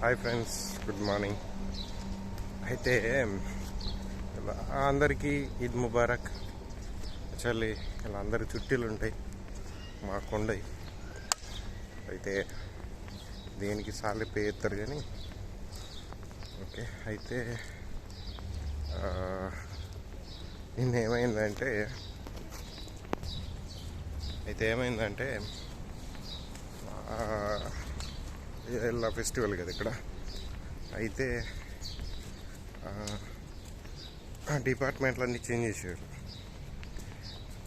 Hi friends good morning అయితే అందరికీ Eid Mubarak. Actually ఇలా అందరి చుట్టీలు ఉంటాయి మాకు కొండయి అయితే దేనికి సాలి పే చేస్తారు కానీ ఓకే అయితే నిన్న ఏమైందంటే అయితే ఏమైందంటే ఇలా ఫెస్టివల్ కదా ఇక్కడ. అయితే డిపార్ట్మెంట్లన్నీ చేంజ్ చేసేవారు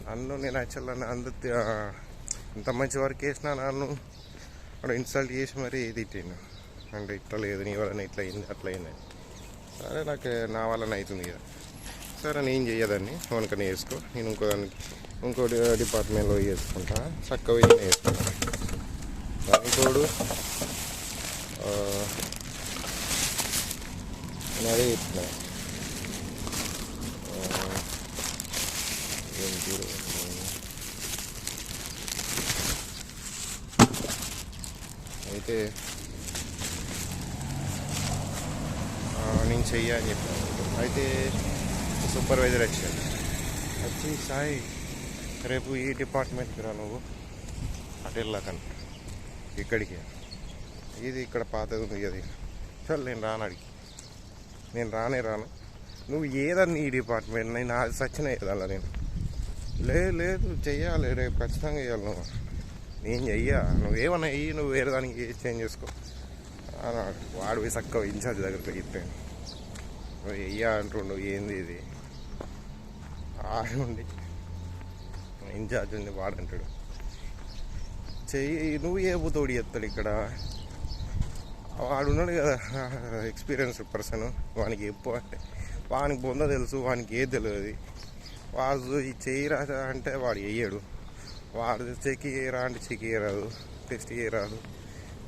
నన్ను నేను యాక్చువల్ అందు ఇంత మంచి వర్క్ చేసినా నన్ను అక్కడ ఇన్సల్ట్ చేసి మరీ తిట్టిండు. అంటే ఇట్లా లేదు నీ వలన ఇట్లా అయింది అట్లా అయింది. సరే నాకు నా వలన అవుతుంది కదా సరే నేను చేయదాన్ని వనకనే వేసుకో నేను ఇంకో దానికి ఇంకో డిపార్ట్మెంట్లో వేసుకుంటా చక్కగా వేసుకుంటా ఇంకోడు ఆ, నేను అదే చెప్తున్నా ఆ, ఏం పేరు? అయితే ఆ, నేను చెయ్య అని చెప్పాను అయితే సూపర్వైజర్ వచ్చాడు వచ్చి సాయి రేపు ఈ డిపార్ట్మెంట్కి రా నువ్వు అటు వెళ్ళకని ఇక్కడికి ఇది ఇక్కడ పాతది ఉంది అది. చల్ నేను రాను అడిగి. నేను రానే రాను. నువ్వు ఏదన్నా ఈ డిపార్ట్మెంట్ నేను అది సచిన ఏదల్లా నేను? లేదు లేదు చెయ్యాలి రేపు ఖచ్చితంగా చేయాలి నువ్వు. నేను చెయ్యా. నువ్వేమన్నా వెయ్యి నువ్వు వేరే దానికి చేంజ్ చేసుకో. అన్నాడు వాడు పోయి చక్కగా ఇన్ఛార్జ్ దగ్గరికి చెప్పాను నువ్వు వెయ్యా అంటుండు ఏంది ఇది? ఆడుండి ఇన్ఛార్జ్ ఉంది వాడంటాడు. చెయ్యి నువ్వు ఏ బుతోడి చెప్తాడు ఇక్కడ? వాడు ఉన్నాడు కదా. Experience person. వానికి ఎప్పు అంటే వానికి బొంద తెలుసు వానికి ఏది తెలియదు. వాడు ఈ చెయ్యి అంటే వాడు వేయడు. వాడు చెక్ చేయరా అంటే చెక్ చేయరాదు టెస్ట్ చేయరాదు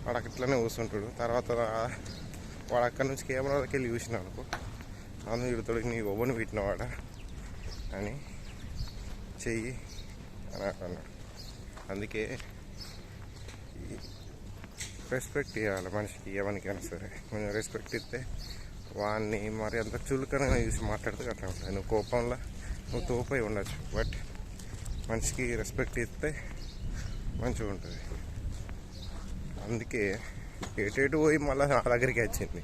వాడు అట్లనే కూర్చుంటాడు తర్వాత వాడు అక్కడి నుంచి కెమెరాకి వెళ్ళి చూసిన అనుకో. అందుకు ఇడుతాడు నీ ఒవ్వని పెట్టినవాడా? అని చెయ్యి అని అన్నాడు. అందుకే రెస్పెక్ట్ ఇవ్వాలి మనిషికి ఎవరికైనా సరే. కొంచెం రెస్పెక్ట్ ఇస్తే వాడిని మరి అంత చులకనగా చూసి మాట్లాడితే అట్లా ఉంటుంది. నువ్వు కోపంలో నువ్వు తోపై ఉండొచ్చు. బట్ మనిషికి రెస్పెక్ట్ ఇస్తే మంచిగా ఉంటుంది. అందుకే ఏటేటు పోయి మళ్ళీ నా దగ్గరికి వచ్చింది.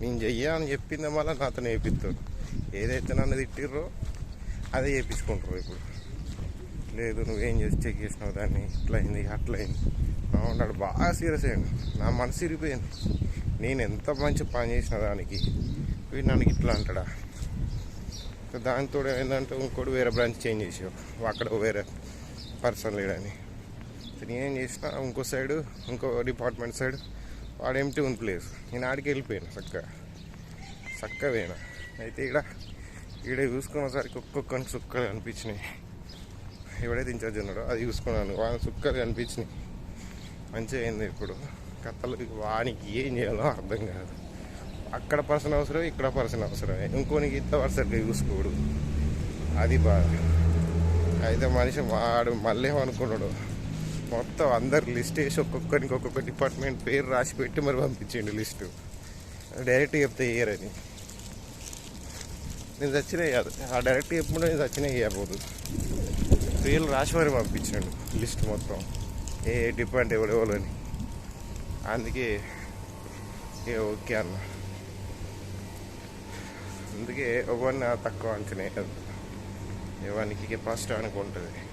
నేను చెయ్యా అని చెప్పిందే మళ్ళీ నాతో నేర్పిస్తాడు. ఏదైతే నన్ను తిట్టిర్రో అదే చేపించుకుంటారు ఇప్పుడు. లేదు నువ్వేం చేసి చెక్ చేసినావు దాన్ని? ఇట్లా అయింది అట్లా బాగా సీరియస్ అయ్యాడు. నా మనసు ఇరిగిపోయింది నేను ఎంత మంచి పని చేసిన దానికి? వీడు నన్ను ఇట్లా అంటాడా? దానితో ఏంటంటే ఇంకోటి వేరే బ్రాంచ్ చేంజ్ చేసావు అక్కడ వేరే పర్సన్ లేడని. నేనేం చేసిన ఇంకో సైడ్ ఇంకో డిపార్ట్మెంట్ సైడ్ వాడు ఎంటీ ఉంది ప్లేస్ నేను ఆడికి వెళ్ళిపోయాను చక్కగా. చక్కగా పోయినా. అయితే ఇక్కడ ఇక్కడ చూసుకునేసరికి ఒక్కొక్కరికి సుక్కలు అనిపించినాయి. ఎవడైతే ఇన్ఛార్జ్ ఉన్నాడో అది చూసుకున్నాను. వాళ్ళ సుక్కలు కనిపించినాయి మంచిగా అయింది ఇప్పుడు. కథలు వానికి ఏం చేయాలో అర్థం కాదు. అక్కడ పర్సన్ అవసరం ఇక్కడ పర్సన్ అవసరమే. ఇంకోనికి ఇంత వరుసగా చూసుకోడు. అది బాధ. అయితే మనిషి వాడు మళ్ళీ ఏమనుకున్నాడు? మొత్తం అందరు లిస్ట్ వేసి ఒక్కొక్కరికి ఒక్కొక్క డిపార్ట్మెంట్ పేరు రాసి పెట్టి మరి పంపించిండు లిస్టు. డైరెక్ట్ చెప్తే వేయరని నేను చచ్చినా కాదు ఆ డైరెక్ట్ చెప్పుకుంటే నేను చచ్చినా వేయబోదు పేర్లు రాసి మరి పంపించాడు లిస్ట్ మొత్తం. ఏ డిపెండ్ ఎవడెవరు అని. అందుకే ఏ ఓకే అన్న. అందుకే ఎవరిని తక్కువ అంచనా ఎవరికి ఫస్ట్ అనుకుంటుంది.